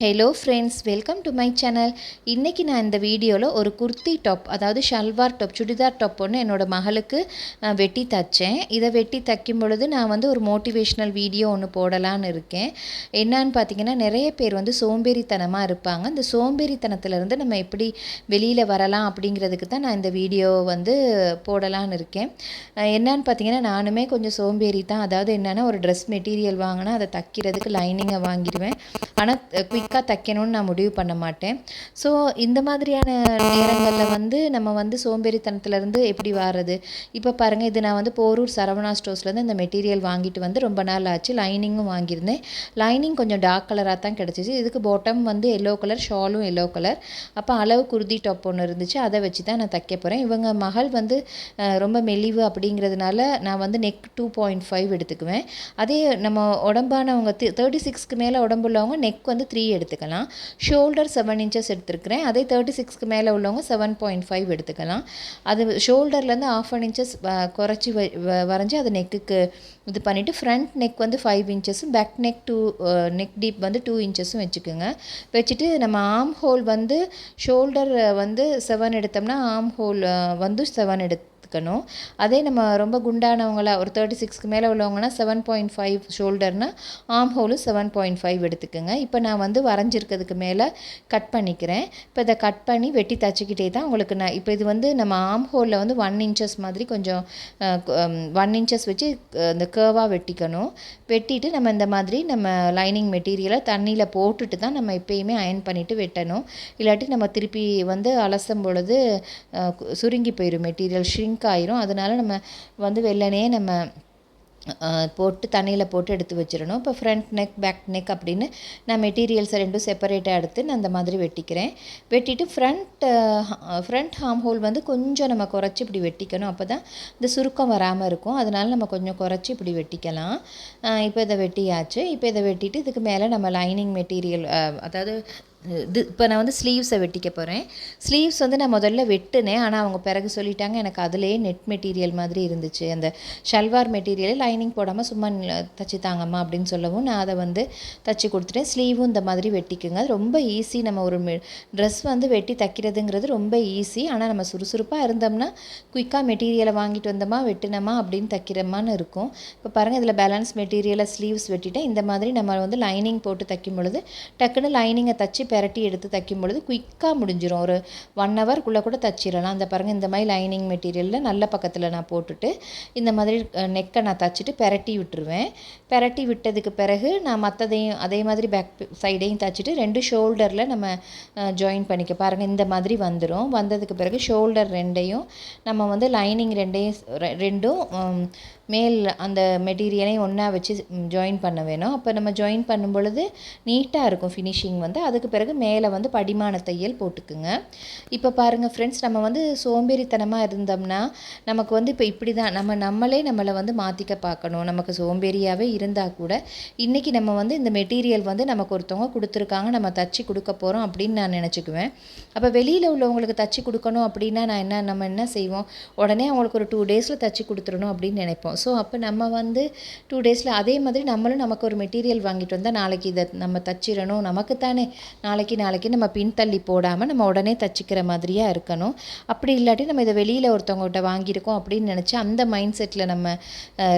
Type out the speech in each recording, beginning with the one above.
Hello friends welcome to my channel இன்றைக்கி நான் இந்த வீடியோவில் ஒரு குர்த்தி டாப் அதாவது ஷல்வார் டாப் சுடிதார் டாப் ஒன்று என்னோடய மகளுக்கு வெட்டி தைச்சேன். இதை வெட்டி தைக்கும் பொழுது நான் வந்து ஒரு மோட்டிவேஷ்னல் வீடியோ ஒன்று போடலான்னு இருக்கேன். என்னன்னு பார்த்தீங்கன்னா நிறைய பேர் வந்து சோம்பேறித்தனமாக இருப்பாங்க. இந்த சோம்பேறித்தனத்திலேருந்து நம்ம எப்படி வெளியில் வரலாம் அப்படிங்கிறதுக்கு தான் நான் இந்த வீடியோ வந்து போடலான்னு இருக்கேன். என்னான்னு என்னன்னு பார்த்தீங்கன்னா நானுமே கொஞ்சம் சோம்பேறி தான் அதாவது என்னென்னா ஒரு ட்ரெஸ் மெட்டீரியல் வாங்கினா அதை தைக்கிறதுக்கு லைனிங்கை வாங்கிடுவேன். ஆனால் குயிக்காக தைக்கணும்னு நான் முடிவு பண்ண மாட்டேன். ஸோ இந்த மாதிரியான நேரங்களில் வந்து நம்ம வந்து சோம்பேறித்தனத்துலேருந்து எப்படி வாரது? இப்போ பாருங்கள் இது நான் வந்து போரூர் சரவணா ஸ்டோர்ஸ்லேருந்து இந்த மெட்டீரியல் வாங்கிட்டு வந்து ரொம்ப நாள் ஆச்சு. லைனிங்கும் வாங்கியிருந்தேன். லைனிங் கொஞ்சம் டார்க் கலராக தான் கிடச்சிச்சு. இதுக்கு பாட்டம் வந்து எல்லோ கலர் ஷாலும் எல்லோ கலர் அப்போ அளவு குருதி டாப் ஒன்று இருந்துச்சு. அதை வச்சு தான் நான் தைக்க போகிறேன் இவங்க மகள் வந்து ரொம்ப மெலிவு அப்படிங்கிறதுனால நான் வந்து நெக் டூ பாயிண்ட் ஃபைவ் எடுத்துக்குவேன். அதே நம்ம உடம்பானவங்க தேர்ட்டி சிக்ஸ்க்கு மேலே உடம்புள்ளவங்க நெக் வந்து த்ரீ எடுத்துக்கலாம். ஷோல்டர் செவன் இன்ச்சஸ் எடுத்துருக்கிறேன். அதே தேர்ட்டி சிக்ஸ்க்கு மேலே உள்ளவங்க செவன் பாயிண்ட் ஃபைவ் எடுத்துக்கலாம். அது ஷோல்டர்லேருந்து ஆஃப் அன் இன்ச்சஸ் குறைச்சி வ வ- வரைஞ்சி அது நெக்குக்கு இது பண்ணிவிட்டு ஃப்ரண்ட் நெக் வந்து five இன்ச்சஸும் back neck two neck deep வந்து டூ இன்ச்சஸும் வச்சுக்கோங்க. வச்சுட்டு நம்ம ஆம் ஹோல் வந்து ஷோல்டர் வந்து செவன் எடுத்தோம்னா ஆம் ஹோல் வந்து செவன் எடுத்துக்கணும் அதே நம்ம ரொம்ப குண்டானவங்களா ஒரு தேர்ட்டி சிக்ஸ்க்கு மேலே உள்ளவங்கன்னா செவன் பாயிண்ட் ஃபைவ் ஷோல்டர்னா ஆம் ஹோலும் செவன் பாயிண்ட் ஃபைவ் எடுத்துக்கோங்க. இப்போ நான் வந்து வரைஞ்சிருக்கிறதுக்கு மேலே கட் பண்ணிக்கிறேன். இப்போ இதை கட் பண்ணி வெட்டி தச்சுக்கிட்டே தான் உங்களுக்கு நான் இப்போ இது வந்து நம்ம ஆம் ஹோலில் வந்து ஒன் இன்ச்சஸ் மாதிரி கொஞ்சம் ஒன் இன்ச்சஸ் வச்சு இந்த கேர்வாக வெட்டிக்கணும். வெட்டிட்டு நம்ம இந்த மாதிரி நம்ம லைனிங் மெட்டீரியலை தண்ணியில் போட்டுட்டு தான் நம்ம எப்பயுமே அயன் பண்ணிவிட்டு வெட்டணும். இல்லாட்டி நம்ம திருப்பி வந்து அலசும் பொழுது சுருங்கி போயிடும் மெட்டீரியல் ஷ்ரிங்க் ஆயிரும். அதனால் நம்ம வந்து வெள்ளனே நம்ம போட்டு தண்ணியில் போட்டு எடுத்து வச்சிடணும். இப்போ ஃப்ரண்ட் நெக் பேக் நெக் அப்படின்னு நான் மெட்டீரியல்ஸை ரெண்டும் செப்பரேட்டாக எடுத்து நான் அந்த மாதிரி வெட்டிக்கிறேன். வெட்டிட்டு ஃப்ரண்ட் ஃப்ரண்ட் ஹார்ம் ஹோல் வந்து கொஞ்சம் நம்ம குறைச்சி இப்படி வெட்டிக்கணும். அப்போ தான் இந்த சுருக்கம் வராமல் இருக்கும். அதனால் நம்ம கொஞ்சம் குறைச்சி இப்படி வெட்டிக்கலாம். இப்போ இதை வெட்டியாச்சு. இப்போ இதை வெட்டிட்டு இதுக்கு மேலே நம்ம லைனிங் மெட்டீரியல் அதாவது இது இப்போ நான் வந்து ஸ்லீவ்ஸை வெட்டிக்க போகிறேன் ஸ்லீவ்ஸ் வந்து நான் முதல்ல வெட்டினேன். ஆனால் அவங்க பிறகு சொல்லிட்டாங்க எனக்கு அதுலேயே நெட் மெட்டீரியல் மாதிரி இருந்துச்சு. அந்த ஷல்வார் மெட்டீரியல் லைனிங் போடாமல் சும்மா தச்சு தாங்கம்மா அப்படின்னு சொல்லவும் நான் அதை வந்து தச்சு கொடுத்துட்டேன். ஸ்லீவும் இந்த மாதிரி வெட்டிக்குங்க. ரொம்ப ஈஸி நம்ம ஒரு ட்ரெஸ் வந்து வெட்டி தைக்கிறதுங்கிறது ரொம்ப ஈஸி ஆனால் நம்ம சுறுசுறுப்பாக இருந்தோம்னா குயிக்காக மெட்டீரியலை வாங்கிட்டு வந்தோமா வெட்டினோமா அப்படின்னு தைக்கிறோமான்னு இருக்கும். இப்போ பாருங்கள் இதில் பேலன்ஸ் மெட்டீரியலை ஸ்லீவ்ஸ் வெட்டிட்டேன். இந்த மாதிரி நம்ம வந்து லைனிங் போட்டு தைக்கும் பொழுது டக்குன்னு லைனிங்கை தச்சு பெரட்டி எடுத்து தைக்கும் பொழுது குயிக்காக முடிஞ்சிடும் ஒரு ஒன் ஹவர்க்குள்ளே கூட தச்சிடலாம் அந்த பாருங்கள் இந்த மாதிரி லைனிங் மெட்டீரியலில் நல்ல பக்கத்தில் நான் போட்டுட்டு இந்த மாதிரி நெக்கை நான் தச்சுட்டு பெரட்டி விட்டுருவேன். பெரட்டி விட்டதுக்கு பிறகு நான் மற்றதையும் அதே மாதிரி பேக் சைடையும் தச்சுட்டு ரெண்டு ஷோல்டரில் நம்ம ஜாயின் பண்ணிக்க பாருங்கள் இந்த மாதிரி வந்துடும் வந்ததுக்கு பிறகு ஷோல்டர் ரெண்டையும் நம்ம வந்து லைனிங் ரெண்டையும் ரெண்டும் மேல் அந்த மெட்டீரியலையும் ஒன்றா வச்சு ஜாயின் பண்ண வேணும். அப்போ நம்ம ஜாயின் பண்ணும் பொழுது நீட்டாக இருக்கும் ஃபினிஷிங் வந்து. அதுக்கு பிறகு மேலே வந்து படிமான தையல் போட்டுக்குங்க. இப்போ பாருங்கள் ஃப்ரெண்ட்ஸ் நம்ம வந்து சோம்பேறித்தனமாக இருந்தோம்னா நமக்கு வந்து இப்போ இப்படி தான் நம்ம நம்மளே நம்மளை வந்து மாற்றிக்க பார்க்கணும். நமக்கு சோம்பேறியாகவே இருந்தால் கூட இன்றைக்கி நம்ம வந்து இந்த மெட்டீரியல் வந்து நமக்கு ஒருத்தவங்க கொடுத்துருக்காங்க நம்ம தச்சு கொடுக்க போகிறோம் அப்படின்னு நான் நினச்சிக்குவேன். அப்போ வெளியில் உள்ளவங்களுக்கு தச்சு கொடுக்கணும் அப்படின்னா நான் என்ன நம்ம என்ன செய்வோம்? உடனே அவங்களுக்கு ஒரு டூ டேஸில் தச்சு கொடுத்துடணும் அப்படின்னு நினைப்போம். ஸோ அப்போ நம்ம வந்து டூ டேஸில் அதே மாதிரி நம்மளும் நமக்கு ஒரு மெட்டீரியல் வாங்கிட்டு வந்தால் நாளைக்கு இதை நம்ம தச்சிடணும். நமக்கு தானே நாளைக்கு நாளைக்கு நம்ம பின்தள்ளி போடாமல் நம்ம உடனே தச்சிக்கிற மாதிரியாக இருக்கணும். அப்படி இல்லாட்டி நம்ம இதை வெளியில் ஒருத்தவங்ககிட்ட வாங்கியிருக்கோம் அப்படின்னு நினச்சி அந்த மைண்ட் செட்டில் நம்ம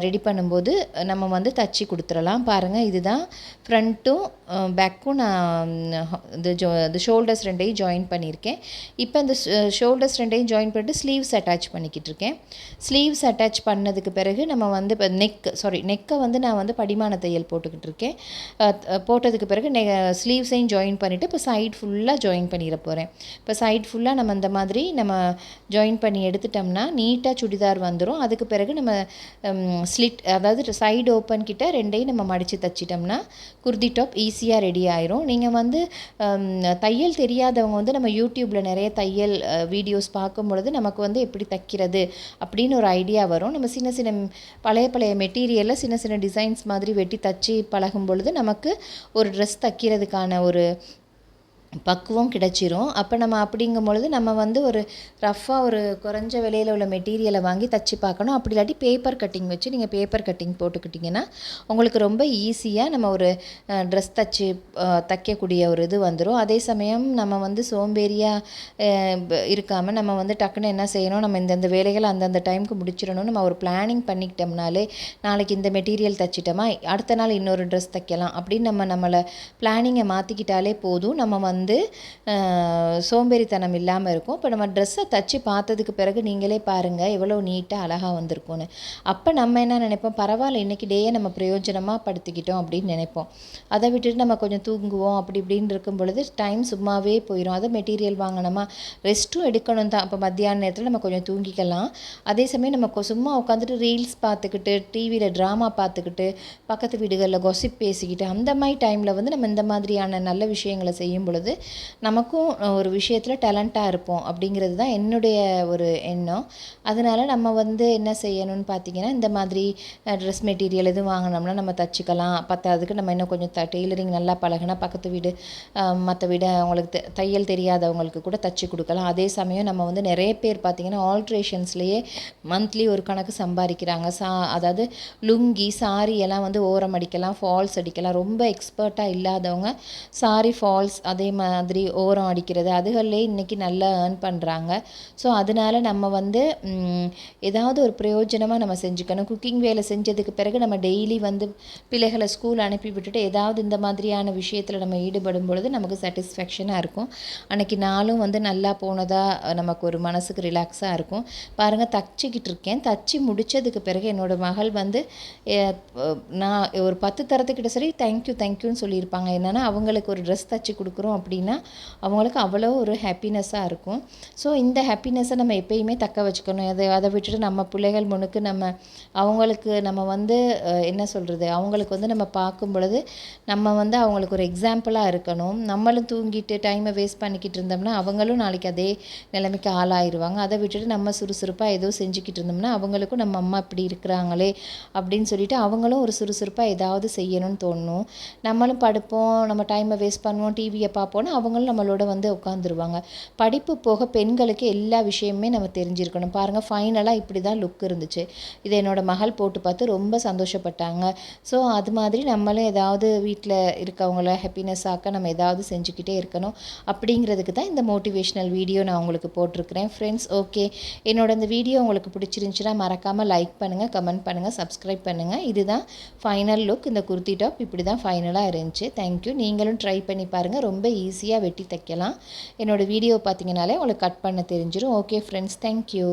ரெடி பண்ணும்போது நம்ம வந்து தச்சு கொடுத்துடலாம். பாருங்கள் இதுதான் ஃப்ரண்ட்டும் பேக்கும் நான் இந்த ஜோ இந்த ஷோல்டர்ஸ் ரெண்டையும் ஜாயின் பண்ணியிருக்கேன். இப்போ இந்த ஷோல்டர்ஸ் ரெண்டையும் ஜாயின் பண்ணிட்டு ஸ்லீவ்ஸ் அட்டாச் பண்ணிக்கிட்டு இருக்கேன். ஸ்லீவ்ஸ் அட்டாச் பண்ணதுக்கு பிறகு நம்ம வந்து இப்போ நெக் சாரி நெக்கை வந்து நான் வந்து படிமான தையல் போட்டுக்கிட்டு இருக்கேன். போட்டதுக்கு பிறகு நெ ஸ்லீவ்ஸையும் ஜாயின் பண்ணிவிட்டு இப்போ சைட் ஃபுல்லாக ஜாயின் பண்ணிட போகிறேன் இப்போ சைட் ஃபுல்லாக நம்ம இந்த மாதிரி நம்ம ஜாயின் பண்ணி எடுத்துட்டோம்னா நீட்டாக சுடிதார் வந்துடும் அதுக்கு பிறகு நம்ம ஸ்லிட் அதாவது சைடு ஓப்பன் கிட்ட ரெண்டையும் நம்ம மடித்து தச்சிட்டோம்னா குர்தி டாப் ஈஸியாக ரெடி ஆயிரும். நீங்கள் வந்து தையல் தெரியாதவங்க வந்து நம்ம யூடியூப்பில் நிறைய தையல் வீடியோஸ் பார்க்கும் பொழுது நமக்கு வந்து எப்படி தைக்கிறது அப்படின்னு ஒரு ஐடியா வரும். நம்ம சின்ன சின்ன பழைய பழைய மெட்டீரியலில் சின்ன சின்ன டிசைன்ஸ் மாதிரி வெட்டி தச்சு பழகும் பொழுது நமக்கு ஒரு ட்ரெஸ் தைக்கிறதுக்கான ஒரு பக்குவம் கிடச்சிரும். அப்போ நம்ம அப்படிங்கும் பொழுது நம்ம வந்து ஒரு ரஃப்பாக ஒரு குறைஞ்ச விலையில் உள்ள மெட்டீரியலை வாங்கி தச்சு பார்க்கணும். அப்படி இல்லாட்டி பேப்பர் கட்டிங் வச்சு நீங்கள் பேப்பர் கட்டிங் போட்டுக்கிட்டிங்கன்னா உங்களுக்கு ரொம்ப ஈஸியாக நம்ம ஒரு ட்ரெஸ் தச்சு தைக்கக்கூடிய ஒரு இது வந்துடும் அதே சமயம் நம்ம வந்து சோம்பேறியாக இருக்காமல் நம்ம வந்து டக்குன்னு என்ன செய்யணும்? நம்ம இந்தந்த வேலைகளை அந்தந்த டைமுக்கு முடிச்சிடணும் நம்ம ஒரு பிளானிங் பண்ணிக்கிட்டோம்னாலே நாளைக்கு இந்த மெட்டீரியல் தச்சிட்டோமா அடுத்த நாள் இன்னொரு ட்ரெஸ் தைக்கலாம் அப்படின்னு நம்ம நம்மளை பிளானிங்கை மாற்றிக்கிட்டாலே போதும். நம்ம வந்து வந்து சோம்பேறித்தனம் இல்லாமல் இருக்கும். இப்போ நம்ம ட்ரெஸ்ஸை தச்சு பார்த்ததுக்கு பிறகு நீங்களே பாருங்கள் எவ்வளோ நீட்டாக அழகாக வந்திருக்கும்னு. அப்போ நம்ம என்ன நினைப்போம்? பரவாயில்ல இன்றைக்கி டேயை நம்ம பிரயோஜனமாக படுத்திக்கிட்டோம் அப்படின்னு நினைப்போம். அதை விட்டுட்டு நம்ம கொஞ்சம் தூங்குவோம் அப்படி இப்படின்னு இருக்கும் பொழுது டைம் சும்மாவே போயிடும் அதை மெட்டீரியல் வாங்கினோமா ரெஸ்ட்டும் எடுக்கணும் தான். இப்போ மத்தியான நேரத்தில் நம்ம கொஞ்சம் தூங்கிக்கலாம். அதே சமயம் நம்ம சும்மா உட்காந்துட்டு ரீல்ஸ் பார்த்துக்கிட்டு டிவியில் ட்ராமா பார்த்துக்கிட்டு பக்கத்து வீடுகளில் கொசிப் பேசிக்கிட்டு அந்த மாதிரி டைமில் வந்து நம்ம இந்த மாதிரியான நல்ல விஷயங்களை செய்யும் பொழுது நமக்கும் ஒரு விஷயத்தில் டேலண்ட்டாக இருப்போம் அப்படிங்கிறது தான் என்னுடைய ஒரு எண்ணம். அதனால நம்ம வந்து என்ன செய்யணும்னு பார்த்தீங்கன்னா இந்த மாதிரி ட்ரெஸ் மெட்டீரியல் எதுவும் வாங்கினோம்னா நம்ம தச்சுக்கலாம். பத்தாததுக்கு நம்ம இன்னும் கொஞ்சம் த டெய்லரிங் நல்லா பழகினா பக்கத்து வீடு மற்ற வீடு அவங்களுக்கு தையல் தெரியாதவங்களுக்கு கூட தச்சு கொடுக்கலாம். அதே சமயம் நம்ம வந்து நிறைய பேர் பார்த்திங்கன்னா ஆல்ட்ரேஷன்ஸ்லேயே மந்த்லி ஒரு கணக்கு சம்பாதிக்கிறாங்க. சா அதாவது லுங்கி சாரி எல்லாம் வந்து ஓரம் அடிக்கலாம் ஃபால்ஸ் அடிக்கலாம். ரொம்ப எக்ஸ்பர்ட்டாக இல்லாதவங்க சாரி ஃபால்ஸ் அதே மாதிரி ஓரம் அடிக்கிறது அதுகள்லேயே இன்றைக்கி நல்லா ஏர்ன் பண்ணுறாங்க ஸோ அதனால நம்ம வந்து ஏதாவது ஒரு பிரயோஜனமாக நம்ம செஞ்சுக்கணும். குக்கிங் வேலை செஞ்சதுக்கு பிறகு நம்ம டெய்லி வந்து பிள்ளைகளை ஸ்கூல் அனுப்பி விட்டுட்டு ஏதாவது இந்த மாதிரியான விஷயத்தில் நம்ம ஈடுபடும் பொழுது நமக்கு சாட்டிஸ்ஃபேக்ஷனாக இருக்கும். அன்னைக்கு நாளும் வந்து நல்லா போனதாக நமக்கு ஒரு மனசுக்கு ரிலாக்ஸாக இருக்கும். பாருங்கள் தச்சுக்கிட்டு இருக்கேன். தச்சு முடிச்சதுக்கு பிறகு என்னோடய மகள் வந்து நான் ஒரு பத்து தரத்துக்கிட்ட சரி தேங்க்யூ தேங்க்யூன்னு சொல்லியிருப்பாங்க. என்னென்னா அவங்களுக்கு ஒரு ட்ரெஸ் தச்சு கொடுக்குறோம் அப்படின்னா அவங்களுக்கு அவ்வளோ ஒரு ஹாப்பினஸ்ஸாக இருக்கும். ஸோ இந்த ஹாப்பினஸ்ஸை நம்ம எப்பயுமே தக்க வச்சுக்கணும். அதை அதை விட்டுட்டு நம்ம பிள்ளைகள் முன்னுக்கு நம்ம அவங்களுக்கு நம்ம வந்து என்ன சொல்கிறது அவங்களுக்கு வந்து நம்ம பார்க்கும் பொழுது நம்ம வந்து அவங்களுக்கு ஒரு எக்ஸாம்பிளாக இருக்கணும். நம்மளும் தூங்கிட்டு டைமை வேஸ்ட் பண்ணிக்கிட்டு இருந்தோம்னா அவங்களும் நாளைக்கு அதே நிலைமைக்கு ஆளாயிருவாங்க. அதை விட்டுட்டு நம்ம சுறுசுறுப்பாக ஏதோ செஞ்சுக்கிட்டு இருந்தோம்னா அவங்களுக்கும் நம்ம அம்மா இப்படி இருக்கிறாங்களே அப்படின்னு சொல்லிட்டு அவங்களும் ஒரு சுறுசுறுப்பாக ஏதாவது செய்யணும்னு தோணும். நம்மளும் படுப்போம் நம்ம டைமை வேஸ்ட் பண்ணுவோம் டிவியை பார்ப்போம் போனால் அவங்களும் நம்மளோட வந்து உட்காந்துருவாங்க படிப்பு போக பெண்களுக்கு எல்லா விஷயமுமே நம்ம தெரிஞ்சிருக்கணும். பாருங்கள் ஃபைனலாக இப்படி தான் லுக் இருந்துச்சு. இதை என்னோடய மகள் போட்டு பார்த்து ரொம்ப சந்தோஷப்பட்டாங்க. ஸோ அது மாதிரி நம்மளும் ஏதாவது வீட்டில் இருக்கவங்கள ஹாப்பினஸ் ஆக்க நம்ம ஏதாவது செஞ்சுக்கிட்டே இருக்கணும். அப்படிங்கிறதுக்கு தான் இந்த மோட்டிவேஷ்னல் வீடியோ நான் உங்களுக்கு போட்டிருக்கிறேன். ஃப்ரெண்ட்ஸ் ஓகே என்னோட இந்த வீடியோ உங்களுக்கு பிடிச்சிருந்துச்சுன்னா மறக்காமல் லைக் பண்ணுங்கள் கமெண்ட் பண்ணுங்கள் சப்ஸ்கிரைப் பண்ணுங்கள் இதுதான் ஃபைனல் லுக் இந்த குர்த்தி டாப் இப்படி தான் ஃபைனலாக இருந்துச்சு. தேங்க்யூ நீங்களும் ட்ரை பண்ணி பாருங்கள் ரொம்ப ஈஸியாக வெட்டி தைக்கலாம். என்னோட வீடியோ பார்த்தீங்கனாலே உங்களுக்கு கட் பண்ண தெரிஞ்சிடும் ஓகே ஃப்ரெண்ட்ஸ் தேங்க்யூ